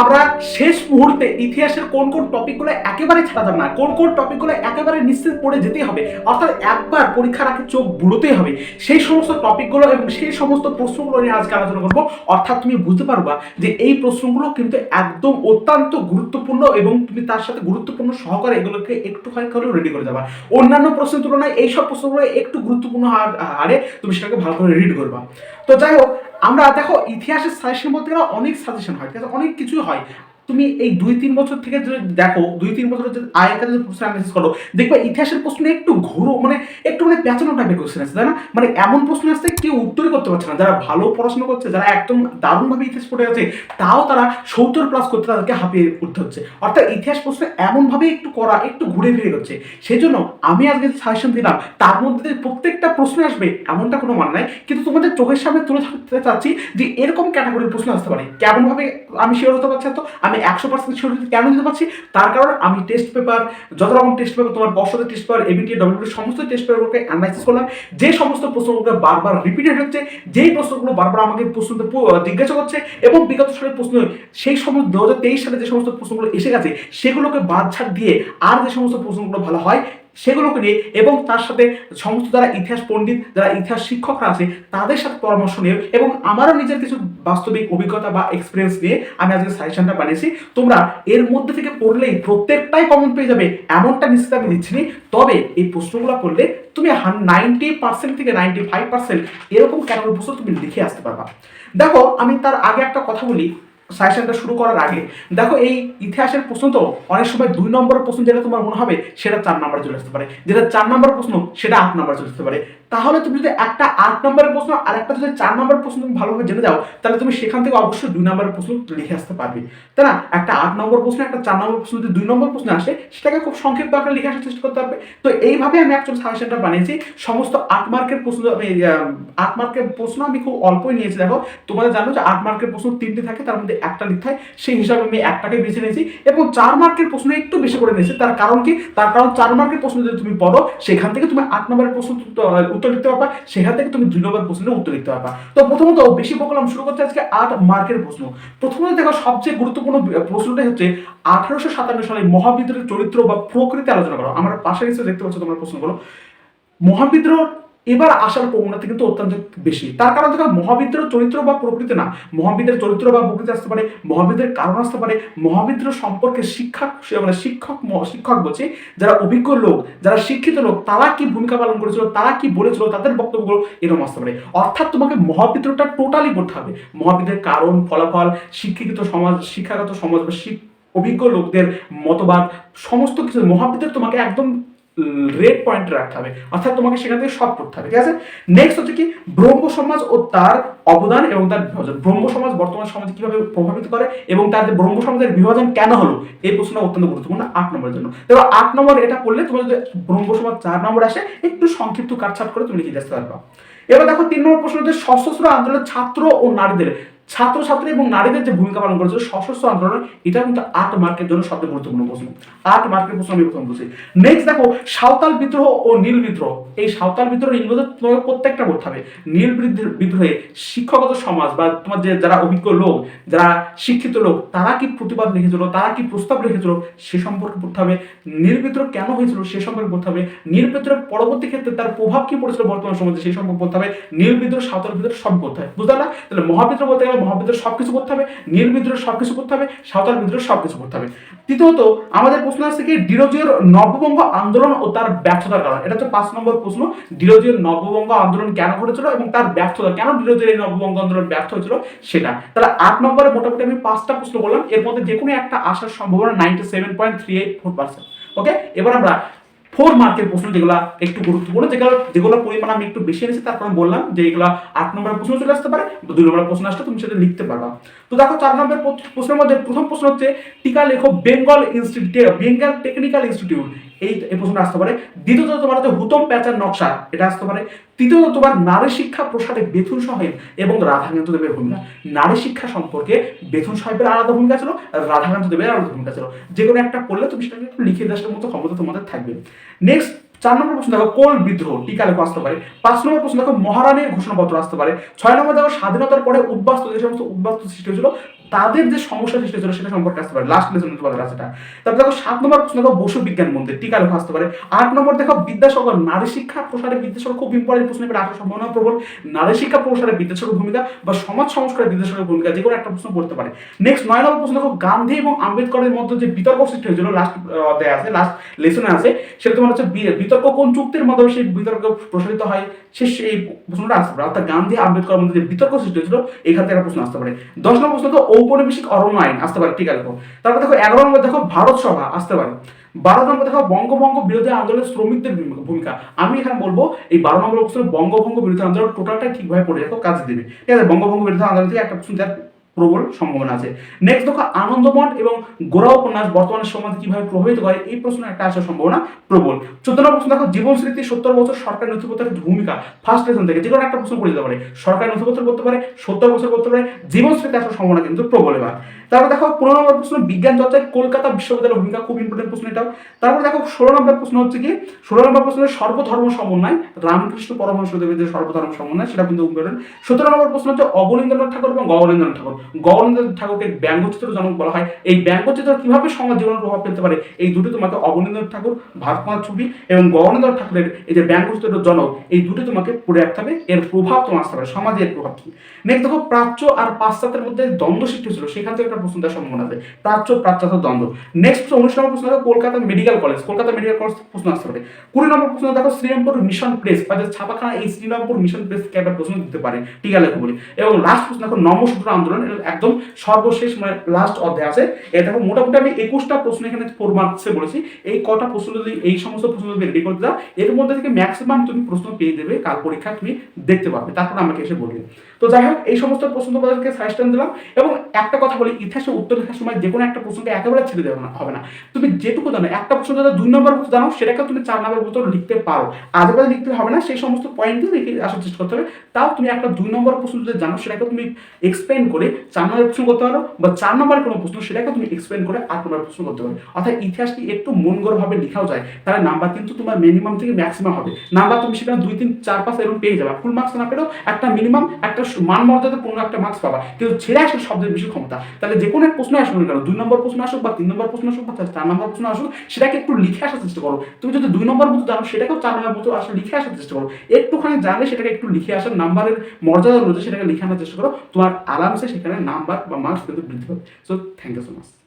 আমরা শেষ মুহূর্তে ইতিহাসের কোন কোন টপিকগুলো একেবারে ছাড়া যাবে না, কোন কোন টপিকগুলো একেবারে নিশ্চিত পড়ে যেতেই হবে, অর্থাৎ একবার পরীক্ষার আগে চোখ বুড়োতেই হবে, সেই সমস্ত টপিকগুলো এবং সেই সমস্ত প্রশ্নগুলো নিয়ে আজকে আলোচনা করব। অর্থাৎ তুমি বুঝতে পারবা যে এই প্রশ্নগুলো কিন্তু একদম অত্যন্ত গুরুত্বপূর্ণ এবং তুমি তার সাথে গুরুত্বপূর্ণ সহকারে এগুলোকে একটু হলেও রেডি করে যাবা অন্যান্য প্রশ্নের তুলনায় এইসব প্রশ্নগুলো একটু গুরুত্বপূর্ণ হারে তুমি সেটাকে ভালো করে রিড করবা। তো যাই হোক আমরা দেখো ইতিহাসের সাজেশন বলতে গেলে অনেক সাজেশন হয় ঠিক আছে? অনেক কিছুই হয়। তুমি এই দুই তিন বছর থেকে যদি দেখো, দুই তিন বছর যদি আগেকার যদি প্রশ্ন অ্যানালিসিস করো, দেখবে ইতিহাসের প্রশ্ন একটু ঘুরো মানে একটু মানে পেঁচানো টাইপের কোশ্চেন আছে, তাই না? মানে এমন প্রশ্ন আসছে, কেউ উত্তরই করতে পারছে না। যারা ভালো পড়াশোনা করছে, যারা একদম দারুণভাবে ইতিহাস পড়ে গেছে তাও তারা সত্তর প্লাস করতে তাদেরকে হাঁপিয়ে উঠতে হচ্ছে। অর্থাৎ ইতিহাস প্রশ্ন এমনভাবে একটু করা, একটু ঘুরে ফিরে হচ্ছে সেই জন্য আমি আজকে সাজেশন দিলাম, তার মধ্যে প্রত্যেকটা প্রশ্ন আসবে, এমনটা কোনো মান নাই। কিন্তু তোমাদের চোখের সামনে তুলে ধরতে চাচ্ছি যে এরকম ক্যাটাগরির প্রশ্ন আসতে পারে। কেমনভাবে আমি শিওর হতে পারছি তো আমি একশো পার্সেন্ট শিওর কেন দিতে পারছি? তার কারণ আমি টেস্ট পেপার যত রকম টেস্ট পেপার তোমার বর্ষদের টেস্ট পেপার এবিটি ডব্লিউটি সমস্ত টেস্ট পেপারগুলোকে অ্যানালাইসিস করলাম। যে সমস্ত প্রশ্নগুলো বারবার রিপিটেড হচ্ছে, যেই প্রশ্নগুলো বারবার আমাকে প্রশ্ন জিজ্ঞাসা করছে এবং বিগত সালের প্রশ্ন, সেই সময় দু হাজার তেইশ সালে যে সমস্ত প্রশ্নগুলো এসে গেছে, সেগুলোকে বাদ ছাড় দিয়ে আর যে সমস্ত প্রশ্নগুলো ভালো হয় সেগুলোকে নিয়ে এবং তার সাথে সমস্ত যারা ইতিহাস পণ্ডিত, যারা ইতিহাস শিক্ষকরা আছে, তাদের সাথে পরামর্শ নিয়ে এবং আমারও নিজের কিছু বাস্তবিক অভিজ্ঞতা বা এক্সপিরিয়েন্স নিয়ে আমি আজকে সাজেশনটা বানিয়েছি তোমরা এর মধ্যে থেকে পড়লেই প্রত্যেকটাই কমন পেয়ে যাবে, এমনটা নিশ্চিত আমি দিচ্ছি। তবে এই প্রশ্নগুলো পড়লে তুমি নাইনটি পার্সেন্ট থেকে নাইনটি ফাইভ পার্সেন্ট এরকম ক্যাটাগরি প্রশ্ন তুমি লিখে আসতে পারবা দেখো, আমি তার আগে একটা কথা বলি সাজেশনটা শুরু করার আগে, দেখো এই ইতিহাসের প্রশ্ন তো অনেক সময় দুই নম্বরের প্রশ্ন যেটা তোমার মনে হবে, সেটা চার নাম্বার চলে আসতে পারে। যেটা চার নাম্বার প্রশ্ন, সেটা আট নাম্বার চলে আসতে পারে। তাহলে তুমি যদি একটা আট নম্বরের প্রশ্ন আর একটা যদি চার নম্বরের প্রশ্ন তুমি ভালোভাবে জেনে যাও, তাহলে তুমি সেখান থেকে অবশ্যই দুই নম্বরের প্রশ্ন লিখে আসতে পারবে। তাই না? একটা আট নম্বর প্রশ্ন, একটা চার নম্বর প্রশ্ন, যদি দুই নম্বর প্রশ্ন আসে, সেটাকে খুব সংক্ষিপ্ত আকারে লিখে আসার চেষ্টা করতে পারবে তো এইভাবে আমি অ্যাকচুয়াল সাজেশনটা বানিয়েছি। সমস্ত আট মার্কের প্রশ্ন, আমি আট মার্কের প্রশ্ন আমি খুব অল্পই নিয়েছি। দেখো তোমাদের জানো যে আট মার্কের প্রশ্ন তিনটে থাকে, তার মধ্যে একটা লিখতে হয়। সেই হিসাবে আমি একটাকে বেছে নিয়েছি এবং চার মার্কের প্রশ্ন একটু বেশি করে নিয়েছি। তার কারণ কি? তার কারণ চার মার্কের প্রশ্ন যদি তুমি পড়ো, সেখান থেকে তুমি আট নম্বরের প্রশ্ন উত্তর লিখতে পারবা, সেখান থেকে তুমি দুই নম্বর প্রশ্নের উত্তর লিখতে পারবা। তো প্রথমত বেশি বকলাম শুরু করতে আজকে আট মার্কের প্রশ্ন। প্রথমত দেখো, সবচেয়ে গুরুত্বপূর্ণ প্রশ্নটা হচ্ছে আঠারোশো সাতান্ন সালে মহাবিদ্রোহের চরিত্র বা প্রকৃতি আলোচনা করো। আমার পাশে এসে দেখতে পাচ্ছ তোমরা প্রশ্নগুলো। মহাবিদ্রোহ এবার আসার প্রবণতা কিন্তু অত্যন্ত বেশি। তার কারণ দেখো, মহাবিদ্রোহ চরিত্র বা প্রকৃতি না মহাবিদ্রের চরিত্র বা প্রকৃতি আসতে পারে মহাবিদ্রের কারণ আসতে পারে, মহাবিদ্রোহ সম্পর্কে শিক্ষক মানে শিক্ষক শিক্ষক বলছে, যারা অভিজ্ঞ লোক, যারা শিক্ষিত লোক, তারা কি ভূমিকা পালন করেছিল, তারা কি বলেছিল, তাদের বক্তব্যগুলো এরকম আসতে পারে। অর্থাৎ তোমাকে মহাবিদ্রোহটা টোটালি করতে হবে। মহাবিদ্রের কারণ, ফলাফল, শিক্ষিত সমাজ, শিক্ষাগত সমাজ বা অভিজ্ঞ লোকদের মতবাদ, সমস্ত কিছু মহাবিদ্রের তোমাকে একদম রেড পয়েন্ট রাখতে হবে। অর্থাৎ তোমাকে সেখান থেকে সব পড়তে হবে, ঠিক আছে? নেক্সট হচ্ছে কি, ব্রহ্ম সমাজ ও তার অবদান এবং তার বিভাজন। ব্রহ্ম সমাজ বর্তমান সমাজে কীভাবে প্রভাবিত করে এবং তার যে ব্রহ্ম সমাজের বিভাজন কেন হলো? এই প্রশ্নটা অত্যন্ত গুরুত্বপূর্ণ, আট নম্বরের জন্য। দেখো আট নম্বর এটা পড়লে তোমার যদি ব্রহ্ম সমাজ চার নম্বর আসে, একটু সংক্ষিপ্ত কাটছাট করে তুমি লিখে আসতে পারবা। এবার দেখো তিন নম্বর প্রশ্ন হচ্ছে সশস্ত্র আন্দোলনের ছাত্র ও নারীদের। ছাত্রছাত্রী এবং নারীদের যে ভূমিকা পালন করেছিল সশস্ত্র আন্দোলন এটা কিন্তু আট মার্কের জন্য সবচেয়ে গুরুত্বপূর্ণ প্রশ্ন। আট মার্কের প্রশ্ন আমি প্রথম বলছি নেক্সট দেখো, সাঁওতাল বিদ্রোহ ও নীল বিদ্রোহ। এই সাঁওতাল বিদ্রোহ নীল তোমাকে প্রত্যেকটা পড়তে হবে। নীল বিদ্রোহে শিক্ষাগত সমাজ বা তোমার যে যারা অভিজ্ঞ লোক, যারা শিক্ষিত লোক, তারা কি প্রতিবাদ লিখেছিল তারা কি প্রস্তাব রেখেছিল, সে সম্পর্কে পড়তে হবে। নীল বিদ্রোহ কেন হয়েছিল, সে সম্পর্কে পড়তে হবে। নীল বিদ্রোহের পরবর্তী ক্ষেত্রে তার প্রভাব কি পড়েছিল বর্তমান সমাজে সেই সম্পর্কে পড়তে হবে। নীল বিদ্রোহ, সাঁওতাল বিদ্রোহ সব পড়তে হবে বুঝতে পারলা? তাহলে মহাবিদ্রোহ বলতে গেলে মহাবিদ্রোহ সব কিছু পড়তে হবে, নীল বিদ্রোহ সব কিছু পড়তে হবে, সাঁওতাল বিদ্রোহ সব কিছু পড়তে হবে। তৃতীয়ত, আমাদের প্রশ্ন আসছে কি ডিরোজিওর নববঙ্গ আন্দোলন ও তার ব্যর্থতার কারণ। এটা হচ্ছে পাঁচ নম্বর প্রশ্ন ডিরোজিওর নববঙ্গ আন্দোলন কেন ঘটেছিল এবং তার ব্যর্থতা, কেন ডিরোজিওর এই নববঙ্গ আন্দোলন ব্যর্থ হয়েছিল সেটা। তাহলে আট নম্বরে মোটামুটি আমি পাঁচটা প্রশ্ন বললাম এর মধ্যে যে কোনো একটা আসার সম্ভাবনা ninety seven point three eight four percent okay এবার আমরা ফোর মার্কের প্রশ্ন যেগুলো একটু গুরুত্বপূর্ণ, যেগুলো যেগুলো পরিমাণ আমি একটু বেশি এনেছি, তারপর বললাম যে এগুলো আট নম্বরের প্রশ্ন চলে আসতে পারে দুই নম্বরের প্রশ্ন আসলে তুমি সেটা লিখতে পারবা। তো দেখো চার নম্বরের প্রশ্নের মধ্যে প্রথম প্রশ্ন হচ্ছে, টিকা লেখো Bengal institute Bengal technical institute এই এই প্রশ্নটা আসতে পারে। দ্বিতীয়ত তোমার হচ্ছে হুতম প্যাচার নকশা, এটা আসতে পারে। তৃতীয়ত তোমার নারী শিক্ষা প্রসারে বেথুন সাহেব এবং রাধাকান্ত দেবের ভূমিকা। নারী শিক্ষা সম্পর্কে বেথুন সাহেবের আলাদা ভূমিকা ছিল, রাধাকান্ত দেবের আলাদা ভূমিকা ছিল। যে কোনো একটা পড়লে তুমি সেটাকে একটু লিখে দেওয়ার মতো ক্ষমতা তোমাদের থাকবে। নেক্সট চার নম্বর প্রশ্ন দেখো, কোল বিদ্রোহ, টিকা লেখো আসতে পারে। পাঁচ নম্বর প্রশ্ন দেখো, মহারানীর ঘোষণাপত্র আসতে পারে। ছয় নম্বর দেখো, স্বাধীনতার পরে উদ্বাস্তু, যে সমস্ত উদ্বাস্তু সৃষ্টি হয়েছিল তাদের যে সমস্যা সৃষ্টি হয়েছিল সেটা সম্পর্কে আসতে পারে। লাস্ট লেসন তোমাদের আছে এটা তারপর দেখো, সাত নম্বর প্রশ্ন দেখো, বসু বিজ্ঞান মন্দির, টিকা লেখা আসতে পারে। আট নম্বর দেখো, বিদ্যাসাগর, নারী শিক্ষা প্রসারে বিদ্যাসাগর খুব ইম্পর্টেন্ট প্রশ্ন, এবার আসার সম্ভাবনা প্রবল। নারী শিক্ষা প্রসারে বিদ্যাসাগর ভূমিকা বা সমাজ সংস্কারে বিদ্যাসাগর ভূমিকা, যে কোনো একটা প্রশ্ন পড়তে পারে। নেক্সট নয় নম্বর প্রশ্ন দেখো, গান্ধী এবং আম্বেদকরের মধ্যে যে বিতর্ক সৃষ্টি হয়েছিল লাস্ট অধ্যায় আছে লাস্ট লেসনে আছে, সেটা তোমার হচ্ছে বিতর্ক কোন চুক্তির মাধ্যমে সেই বিতর্ক প্রসারিত হয়, সে সেই প্রশ্নটা আসতে পারে। অর্থাৎ গান্ধী, আম্বেদকরের মধ্যে যে বিতর্ক সৃষ্টি হয়েছিল, এখান থেকে একটা প্রশ্ন আসতে পারে। দশ নম্বর প্রশ্ন তো ঔপনিবেশিক অরণ্য আইন আসতে পারে, ঠিক আছে দেখো তারপর দেখো এগারো নম্বর, দেখো ভারত সভা, আসতে পারে। বারো নম্বর, দেখো বঙ্গভঙ্গ বিরোধী আন্দোলনের শ্রমিকদের ভূমিকা- আমি এখানে বলব, এই বারো নম্বর প্রশ্ন বঙ্গভঙ্গ বিরোধী আন্দোলন টোটালটা ঠিকভাবে পড়ে রাখো, কাজ দেবে। ঠিক আছে? বঙ্গভঙ্গ বিরোধী আন্দোলন থেকে একটা দেওয়ার প্রবল সম্ভাবনা আছে। নেক্সট দেখো, আনন্দমঠ এবং গোড়া উপন্যাস বর্তমানে সমাজ কীভাবে প্রভাবিত করে, এই প্রশ্ন একটা আসার সম্ভাবনা প্রবল চোদ্দ নম্বর প্রশ্ন দেখো, জীবন স্মৃতি সত্তর বছর সরকারি নথিপত্রের ভূমিকা। ফার্স্ট লেসন থেকে যে কোনো একটা প্রশ্ন পড়ে যেতে পারে। সরকারি নথিপত্র করতে পারে, সত্তর বছর করতে পারে, জীবন স্মৃতি আসার সম্ভাবনা কিন্তু প্রবল এবার। তারপর দেখো, পনেরো নম্বর প্রশ্ন, বিজ্ঞান চর্চায় কলকাতা বিশ্ববিদ্যালয়ের ভূমিকা খুব ইম্পর্টেন্ট প্রশ্ন এটাও। তারপর দেখো, ষোলো নম্বর প্রশ্ন হচ্ছে কি, ষোলো নম্বর প্রশ্নের সর্বধর্ম সমন্বয়, রামকৃষ্ণ পরমহংসদেবের যে সর্বধর্ম সমন্বয়, সেটা কিন্তু ইম্পর্টেন্ট সতেরো নম্বর প্রশ্ন হচ্ছে, অবনীন্দ্রনাথ ঠাকুর এবং গগনেন্দ্রনাথ ঠাকুর। গগনেন্দ্রনাথ ঠাকুরকে ব্যঙ্গচিত্র জনক বলা হয়। এই ব্যঙ্গচিত্র কীভাবে সমাজ জীবনে প্রভাব ফেলতে পারে? এই দুটি তোমাকে অবনীন্দ্রনাথ ঠাকুর ভারতমাতার ছবি এবং গগনেন্দ্রনাথ ঠাকুরের এই যে ব্যঙ্গচিত্র জনক, এই দুটি তোমাকে পড়ে রাখতে হবে। এর প্রভাব তোমার আসতে পারে। সমাজে এর প্রভাব কি? নেক্সট দেখো, প্রাচ্য আর পাশ্চাত্যের মধ্যে দ্বন্দ্ব সৃষ্টি হয়েছিল। সেখান থেকে একটা প্রশ্ন দেওয়ার সম্ভাবনা আছে। প্রাচ্য, পাশ্চাত্য দ্বন্দ্ব। নেক্সট উনিশ নম্বর প্রশ্ন, দেখো, Kolkata medical college. Kolkata medical college প্রশ্ন আসতে পারে। কুড়ি নম্বর প্রশ্ন, দেখো, শ্রীরামপুর মিশন প্রেস বা যে ছাপাখানা এই শ্রীরামপুর মিশন প্রেস থেকে একটা প্রশ্ন দিতে পারে। টিকা লেখো বলি। এবং লাস্ট প্রশ্ন, দেখো নমসূত্র আন্দোলন একদম সর্বশেষ মানে লাস্ট অধ্যায় আছে। এটা দেখো, মোটামুটি আমি একুশটা প্রশ্ন এখানে ফোর মার্কসে বলেছি। এই কটা প্রশ্ন যদি, এই সমস্ত প্রশ্ন যদি রেডি করতে দাও, এর মধ্যে থেকে ম্যাক্সিমাম তুমি প্রশ্ন পেয়ে দেবে, কাল পরীক্ষা তুমি দেখতে পাবে তারপর আমাকে এসে বলবে। তো যাই হোক, এই সমস্ত প্রশ্ন তোমাদেরকে সাজেশন দিলাম এবং একটা কথা বলি ইতিহাসে উত্তর লেখার সময় যে কোনো একটা প্রশ্নকে একেবারে ছেড়ে দেওয়া হবে না। তুমি যেটুকু জানো, একটা প্রশ্ন যদি দুই নম্বর জানো সেটাকে তুমি চার নম্বর মতো লিখতে পারো। আজেবাজে লিখতে হবে না, সেই সমস্ত পয়েন্টই লিখে আসার চেষ্টা করতে হবে। তাও তুমি একটা দুই নম্বর প্রশ্ন যদি জানো সেটাকে তুমি এক্সপ্লেন করে চার নম্বর প্রশ্ন করতে পারো বা চার নম্বরের কোনো প্রশ্ন সেটাকে তুমি এক্সপ্লেন করে আট নম্বর প্রশ্ন করতে পারো। অর্থাৎ ইতিহাসটি একটু মনগড়ভাবে লেখাও যায়, তাহলে নাম্বার কিন্তু তোমার মিনিমাম থেকে ম্যাক্সিমাম হবে। নাম্বার তুমি সেখানে দুই, তিন, চার, পাঁচ, এরকম পেয়ে যাবে। ফুল মার্কস না পেলেও একটা মিনিমাম একটা মান মর্যাদা কোনো একটা মার্কস পাবা। কেউ ছেড়ে আসে সবচেয়ে বেশি ক্ষমতা। তাহলে যে কোনো এক প্রশ্ন আসুক না কেন, দুই নম্বর প্রশ্ন আসুক বা তিন নম্বর প্রশ্ন আসুক বা চার নম্বর প্রশ্ন আসুক, সেটাকে একটু লিখে আসার চেষ্টা করো। তুমি যদি দুই নম্বর মতো জানো সেটাকেও চার নম্বর মতো আসলে লিখে আসার চেষ্টা করো। একটুখানি জানলে সেটাকে একটু লিখে আসার নাম্বারের মর্যাদা রয়েছে সেটাকে লিখে আনার চেষ্টা করো। তোমার আরামসে সেখানে নাম্বার বা মার্কস কিন্তু বৃদ্ধি পাবে। So thank you so much